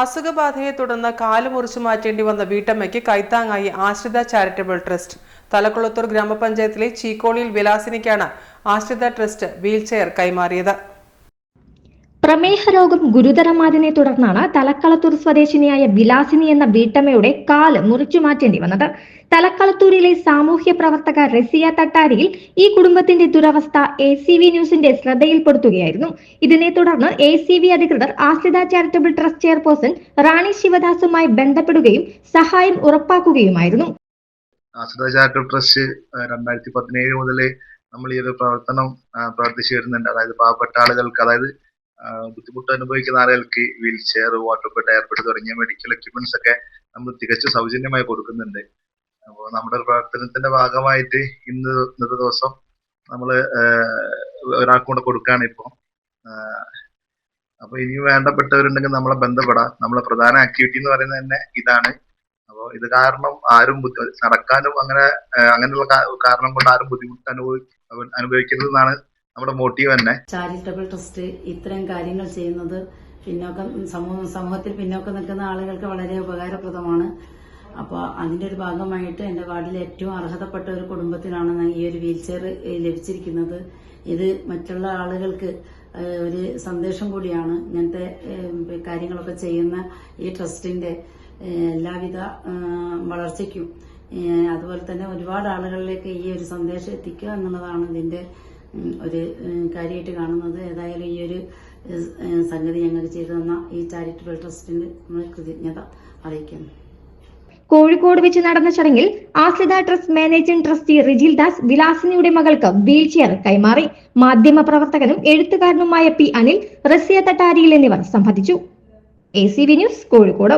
അസുഖബാധയെ തുടർന്ന് കാൽ മുറിച്ചു മാറ്റേണ്ടി വന്ന വീട്ടമ്മയ്ക്ക് കൈത്താങ്ങായി ആശ്രിത ചാരിറ്റബിൾ ട്രസ്റ്റ്. തലക്കുളത്തൂർ ഗ്രാമപഞ്ചായത്തിലെ ചീക്കോളിയിൽ വിലാസിനിക്കാണ് ആശ്രിത ട്രസ്റ്റ് വീൽചെയർ കൈമാറിയത്. പ്രമേഹ രോഗം ഗുരുതരമായതിനെ തുടർന്നാണ് തലക്കളത്തൂർ സ്വദേശിനിയായ വിലാസിനി എന്ന വീട്ടമ്മയുടെ കാൽ മുറിച്ചു മാറ്റേണ്ടി വന്നത്. തലക്കളത്തൂരിലെ സാമൂഹ്യ പ്രവർത്തക റസിയ തട്ടാരിയിൽ ഈ കുടുംബത്തിന്റെ ദുരവസ്ഥ എ സി വി ന്യൂസിന്റെ ശ്രദ്ധയിൽപ്പെടുത്തുകയായിരുന്നു. ഇതിനെ തുടർന്ന് എ സി വി അധികൃതർ Ashritha charitable trust chairperson Rani ശിവദാസുമായി ബന്ധപ്പെടുകയും സഹായം ഉറപ്പാക്കുകയുമായിരുന്നു. ആശ്രിത ചാരിറ്റബിൾ ട്രസ്റ്റ് രണ്ടായിരത്തി പതിനേഴ് മുതൽ നമ്മൾ ഈ ഒരു പ്രവർത്തനം പ്രവർത്തിച്ചു വരുന്നുണ്ട്. അതായത് പാവപ്പെട്ട ആളുകൾക്ക് അതായത് ബുദ്ധിമുട്ട് അനുഭവിക്കുന്ന ആളുകൾക്ക് wheel chair water bed airbed തുടങ്ങിയ മെഡിക്കൽ എക്യുപ്മെന്റ്സ് ഒക്കെ നമ്മൾ തികച്ചും സൗജന്യമായി കൊടുക്കുന്നുണ്ട്. അപ്പോൾ നമ്മുടെ പ്രവർത്തനത്തിന്റെ ഭാഗമായിട്ട് ഇന്ന് ഇന്നത്തെ ദിവസം നമ്മൾ ഒരാൾക്ക് കൊണ്ട് കൊടുക്കുകയാണ് ഇപ്പോൾ. അപ്പോൾ ഇനി വേണ്ടപ്പെട്ടവരുണ്ടെങ്കിൽ നമ്മളെ ബന്ധപ്പെടാം. നമ്മളെ പ്രധാന ആക്ടിവിറ്റി എന്ന് പറയുന്നത് തന്നെ ഇതാണ്. അപ്പോൾ ഇത് കാരണം ആരും നടക്കാനും അങ്ങനെ അങ്ങനെയുള്ള കാരണം കൊണ്ട് ആരും ബുദ്ധിമുട്ട് അനുഭവി അനുഭവിക്കരുത് എന്നാണ് നമ്മുടെ മോട്ടീവ് തന്നെ. ചാരിറ്റബിൾ ട്രസ്റ്റ് ഇത്തരം കാര്യങ്ങൾ ചെയ്യുന്നത് പിന്നോക്കം സമൂഹ സമൂഹത്തിൽ പിന്നോക്കം നിൽക്കുന്ന ആളുകൾക്ക് വളരെ ഉപകാരപ്രദമാണ്. അപ്പോൾ അതിന്റെ ഒരു ഭാഗമായിട്ട് എന്റെ വാർഡിലെ ഏറ്റവും അർഹതപ്പെട്ട ഒരു കുടുംബത്തിനാണ് ഈ ഒരു വീൽ ചെയർ ലഭിച്ചിരിക്കുന്നത്. ഇത് മറ്റുള്ള ആളുകൾക്ക് ഒരു സന്ദേശം കൂടിയാണ് ഇങ്ങനത്തെ കാര്യങ്ങളൊക്കെ ചെയ്യുന്ന ഈ ട്രസ്റ്റിന്റെ എല്ലാവിധ വളർച്ചയ്ക്കും. അതുപോലെ തന്നെ ഒരുപാട് ആളുകളിലേക്ക് ഈ ഒരു സന്ദേശം എത്തിക്കുക എന്നുള്ളതാണ് ഇതിന്റെ ഒരു കാര്യമായിട്ട് കാണുന്നത് ഏതായാലും ഈ ഒരു സംഗതി ഞങ്ങൾക്ക് ചെയ്തു തന്ന ഈ ചാരിറ്റബിൾ ട്രസ്റ്റിന് നമ്മൾ കൃതജ്ഞത അറിയിക്കുന്നു. കോഴിക്കോട് വെച്ച് നടന്ന ചടങ്ങിൽ Ashritha trust managing trustee Rijil Das വിലാസിനിയുടെ മകൾക്ക് വീൽ ചെയർ കൈമാറി. മാധ്യമ പ്രവർത്തകനും എഴുത്തുകാരനുമായ പി അനിൽ റസിയ തട്ടാരിയിൽ എന്നിവർ സംബന്ധിച്ചു. A news Kozhikode.